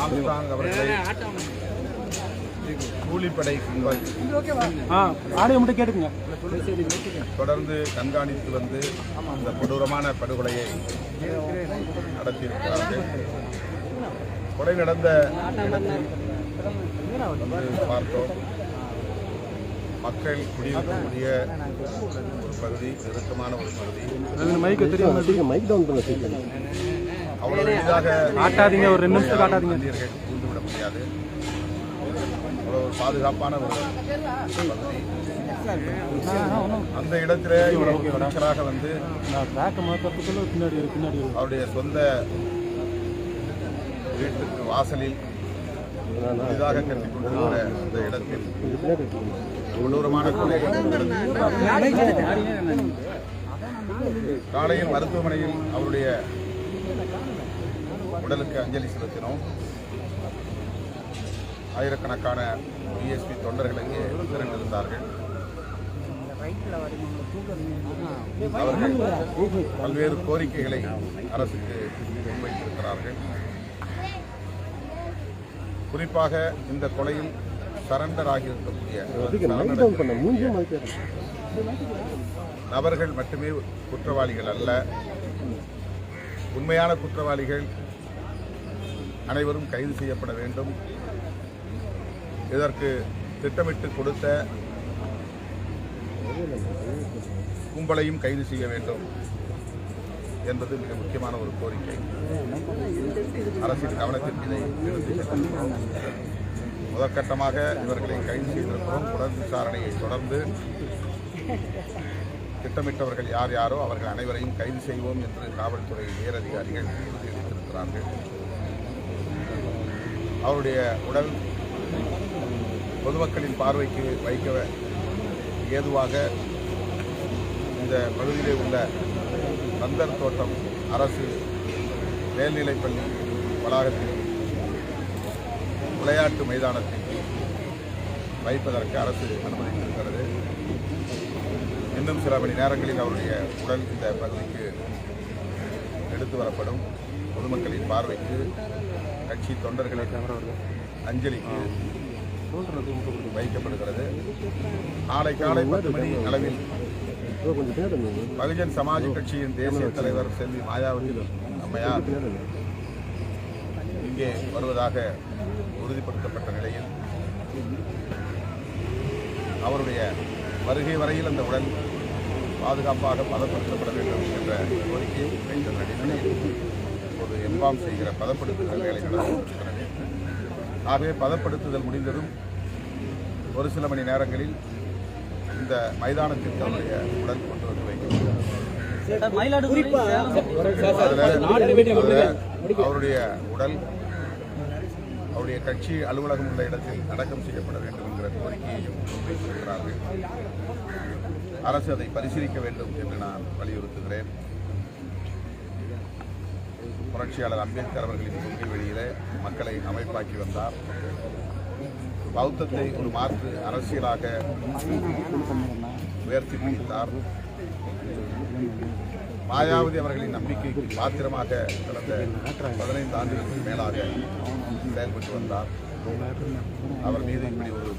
Armstrong அவர்களை கூலிப்படை audio மட்டும் கேட்டுக்குங்க. தொடர்ந்து கண்காணித்து வந்து இந்த கொடூரமான படுகொலையை நடத்தியிருக்கிறார்கள். கொலை நடந்த பார்த்தோம். மக்கள் குடியிருக்கக்கூடிய ஒரு பகுதி நெருக்கமான ஒரு பகுதி. மைக்கு தெரியும்? மைக் டவுன் பண்ண அவ்வளவு எளிதாக காட்டாதீங்க, ஒரு ரெண்டு நிமிஷம் காட்டாதீங்க. இந்தியர்கள் புரிந்துவிட முடியாது அவ்வளவு ஒரு பாதுகாப்பான ஒரு பகுதி அந்த இடத்திலே இவ்வளவு துணிச்சலாக வந்து நான் பேக்கை மாற்றுறதுக்குள்ள பின்னாடி இருக்கு, பின்னாடி இருக்கு. அவருடைய சொந்த வீட்டுக்கு வாசலில் புதிதாக கட்டிக் கொண்டிருக்கிற அந்த இடத்தில் கொடூரமான. காலையில் மருத்துவமனையில் அவருடைய உடலுக்கு அஞ்சலி செலுத்தினோம். ஆயிரக்கணக்கான பிஎஸ்பி தொண்டர்கள் இங்கே திரண்டிருந்தார்கள். அவர்கள் பல்வேறு கோரிக்கைகளை அரசுக்கு முன்வைத்திருக்கிறார்கள். குறிப்பாக இந்த கொலையில் சரண்டர் ஆகியிருக்கக்கூடிய நபர்கள் மட்டுமே குற்றவாளிகள் அல்ல. உண்மையான குற்றவாளிகள் அனைவரும் கைது செய்யப்பட வேண்டும். இதற்கு திட்டமிட்டு கொடுத்த கும்பலையும் கைது செய்ய வேண்டும் என்பது மிக முக்கியமான ஒரு கோரிக்கை. அரசின் கவனத்திற்கு இதை முதற்கட்டமாக இவர்களை கைது செய்திருக்கிறோம். உடல் விசாரணையை தொடர்ந்து திட்டமிட்டவர்கள் யார் யாரோ அவர்கள் அனைவரையும் கைது செய்வோம் என்று காவல்துறை உயரதிகாரிகள் தெரிவித்திருக்கிறார்கள். அவருடைய உடல் பொதுமக்களின் பார்வைக்கு வைக்க ஏதுவாக இந்த பகுதியிலே உள்ள நந்தர் தோட்டம் அரசு மேல்நிலைப்பள்ளி வளாகத்தில் விளையாட்டு மைதானத்தில் வைப்பதற்கு அரசு அனுமதித்திருக்கிறது. இன்னும் சில மணி நேரங்களில் அவருடைய உடல் இந்த பகுதிக்கு எடுத்து வரப்படும். பொதுமக்களின் பார்வைக்கு கட்சி தொண்டர்களின் அஞ்சலிக்கு வைக்கப்படுகிறது. நாளை காலை பத்து மணி அளவில் கொஞ்சம் பகுஜன் சமாஜ் கட்சியின் தேசிய தலைவர் செல்வி மாயாவதி அம்மையார் இங்கே வருவதாக உறுதிப்படுத்தப்பட்ட நிலையில் அவருடைய வருகை வரையில் அந்த உடல் பாதுகாப்பாக பதப்படுத்தப்பட வேண்டும் என்ற கோரிக்கையை வைத்த அடிப்படையில் இப்போது எம்பாம் செய்கிற பதப்படுத்துதல் வேலை நடந்து ஆகவே பதப்படுத்துதல் முடிந்ததும் ஒரு சில மணி நேரங்களில் இந்த மைதானத்திற்கு அவருடைய உடல் கொண்டு வந்து வைக்கப்படும். அவருடைய உடல் அவருடைய கட்சி அலுவலகம் உள்ள இடத்தில் அடக்கம் செய்யப்பட வேண்டும் என்கிற கோரிக்கையையும் முன்வைத்திருக்கிறார்கள் அரசு அதை பரிசீலிக்க வேண்டும் என்று நான் வலியுறுத்துகிறேன். புரட்சியாளர் அம்பேத்கர் அவர்களின் கொள்கை வெளியிலே மக்களை அமைப்பாக்கி வந்தார். பௌத்தத்தை ஒரு மாற்று அரசியலாக உயர்த்தி பிடித்தார். மாயாவதி அவர்களின் நம்பிக்கைக்கு பாத்திரமாக கடந்த பதினைந்து ஆண்டுகளுக்கு மேலாக செயல்பட்டு வந்தார். அவர் மீது இப்படி ஒரு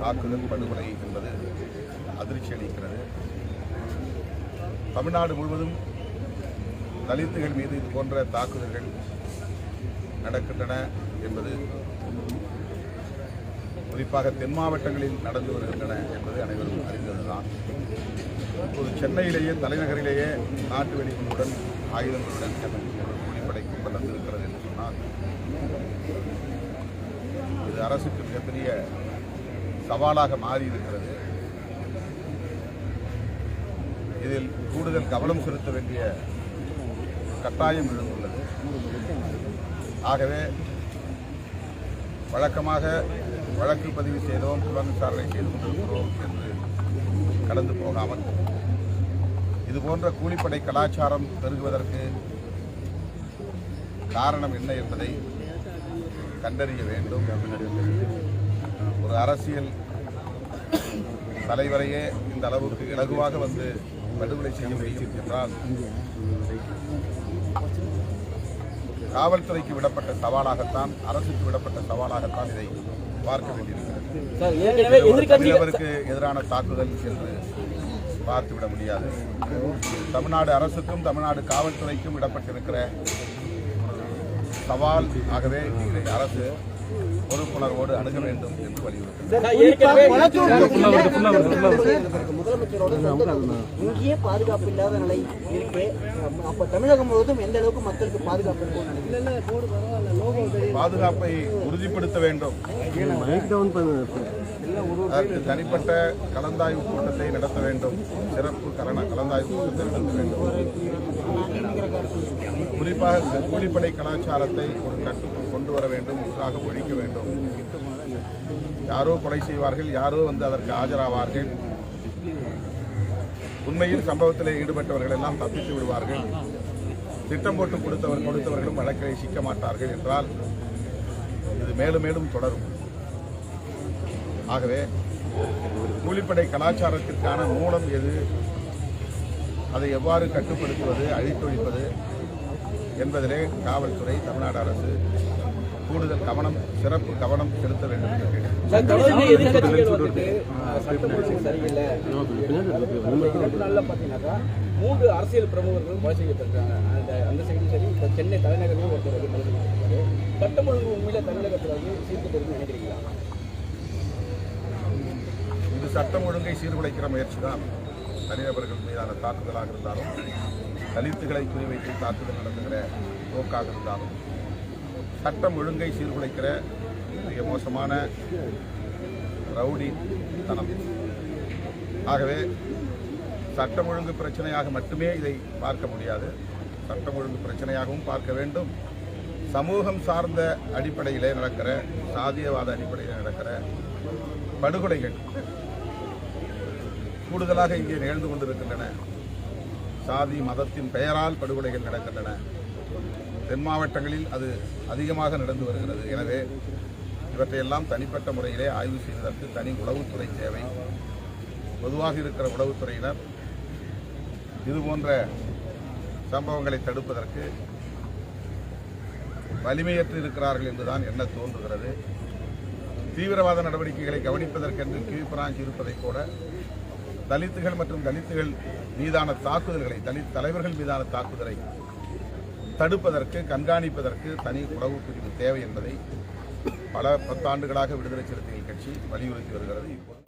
தாக்குதல் படுகொலை என்பது அதிர்ச்சி அளிக்கிறது. தமிழ்நாடு முழுவதும் தலித்துகள் மீது இது போன்ற தாக்குதல்கள் நடக்கின்றன என்பது குறிப்பாக தென் மாவட்டங்களில் நடந்து வருகின்றன என்பது அனைவரும் அறிந்ததுதான். இப்போது சென்னையிலேயே தலைநகரிலேயே நாட்டு வெடிப்புடன் ஆயுதங்களுடன் கூலிப்படை கும்பல் வந்திருக்கிறது என்று சொன்னால் இது அரசுக்கு மிகப்பெரிய சவாலாக மாறி இருக்கிறது இதில் கூடுதல் கவனம் செலுத்த வேண்டிய கட்டாயம் எழுந்துள்ளது. ஆகவே வழக்கமாக வழக்கு பதிவு செய்தோம் புலன் விசாரணை செய்து கொண்டிருக்கிறோம் என்று கடந்து போகாமல் இது போன்ற கூலிப்படை கலாச்சாரம் பெருகுவதற்கு காரணம் என்ன என்பதை கண்டறிய வேண்டும். ஒரு அரசியல் தலைவரையே இந்த அளவுக்கு இலகுவாக வந்து படுகொலை செய்ய என்றால் காவல்துறைக்கு விடப்பட்ட சவாலாகத்தான் அரசுக்கு விடப்பட்ட சவாலாகத்தான் இதை பார்க்க வேண்டியிருக்கிறது. தனிநபருக்கு எதிரான தாக்குதல் என்று பார்த்துவிட முடியாது. தமிழ்நாடு அரசுக்கும் தமிழ்நாடு காவல்துறைக்கும் விடப்பட்டிருக்கிற சவால் ஆகவே அரசு பொறுப்புணர்வோடு அணுக வேண்டும் என்று வலியுறுத்தினார். இங்கேயே பாதுகாப்பு இல்லாத நிலை இருக்கு அப்ப தமிழகம் முழுவதும் எந்த அளவுக்கு மக்களுக்கு பாதுகாப்பு பாதுகாப்பை உறுதிப்படுத்த வேண்டும். அதற்கு தனிப்பட்ட கலந்தாய்வு கூட்டத்தை நடத்த வேண்டும். சிறப்பு கலன கலந்தாய்வு கூட்டத்தை நடத்த வேண்டும். குறிப்பாக கூலிப்படை கலாச்சாரத்தை ஒரு கட்டுக்குள் கொண்டு வர வேண்டும் முற்றாக ஒழிக்க வேண்டும். யாரோ கொலை செய்வார்கள் யாரோ வந்து அதற்கு ஆஜராவார்கள். உண்மையில் சம்பவத்தில் ஈடுபட்டவர்கள் எல்லாம் தப்பித்து விடுவார்கள். திட்டம் போட்டு கொடுத்தவர் கொடுத்தவர்களும் வழக்கை சிக்க மாட்டார்கள் என்றால் இது மேலும் மேலும் தொடரும். ஆகவே கூலிப்படை கலாச்சாரத்திற்கான மூலம் எது? அதை எவ்வாறு கட்டுப்படுத்துவது அழித்தொழிப்பது என்பதிலே காவல்துறை தமிழ்நாடு அரசு கூடுதல் கவனம் சிறப்பு கவனம் செலுத்த வேண்டும் என்று பாத்தீங்கன்னாக்கா மூன்று அரசியல் பிரமுகர்களும் கொலை செய்யப்பட்டிருக்காங்க. அந்த அந்த சைடும் சரி இப்போ சென்னை தலைநகரிலும் ஒருத்தர் வந்து கொலை செய்யப்பட்டிருக்காரு. சட்டம் ஒழுங்கு உண்மையில தமிழகத்தில் வந்து சீர்திருத்தம் இருக்குன்னு நினைக்கிறீங்களா? இது சட்டம் ஒழுங்கை சீர்குலைக்கிற முயற்சி தான் தனிநபர்கள் மீதான தாக்குதலாக இருந்தாலும் தலித்துகளை குறிவைத்து தாக்குதல் நடத்துகிற போக்காக இருந்தாலும் சட்டம் ஒழுங்கை சீர்குலைக்கிற மிக மோசமான ரவுடி தனம் ஆகவே சட்டம் ஒழுங்கு பிரச்சனையாக மட்டுமே இதை பார்க்க முடியாது. சட்டம் ஒழுங்கு பிரச்சனையாகவும் பார்க்க வேண்டும். சமூகம் சார்ந்த அடிப்படையிலே நடக்கிற சாதியவாத அடிப்படையில் நடக்கிற படுகொலைகள் கூடுதலாக இங்கே நிகழ்ந்து கொண்டிருக்கின்றன. சாதி மதத்தின் பெயரால் படுகொலைகள் நடக்கின்றன. தென் மாவட்டங்களில் அது அதிகமாக நடந்து வருகிறது. எனவே இவற்றையெல்லாம் தனிப்பட்ட முறையிலே ஆய்வு செய்வதற்கு தனி உளவுத்துறை தேவை. பொதுவாக இருக்கிற உளவுத்துறையினர் இதுபோன்ற சம்பவங்களை தடுப்பதற்கு வலிமையற்று இருக்கிறார்கள் என்றுதான் என்ன தோன்றுகிறது. தீவிரவாத நடவடிக்கைகளை கவனிப்பதற்கென்று கீழ்பிராஞ்சி இருப்பதைப் போல தலித்துகள் மற்றும் தலித்துகள் மீதான தாக்குதல்களை தலித் தலைவர்கள் மீதான தாக்குதலை தடுப்பதற்கு கண்காணிப்பதற்கு தனி உளவு பிரிவு தேவை என்பதை பல பத்தாண்டுகளாக விடுதலை சிறுத்தைகள் கட்சி வலியுறுத்தி வருகிறது. இப்போது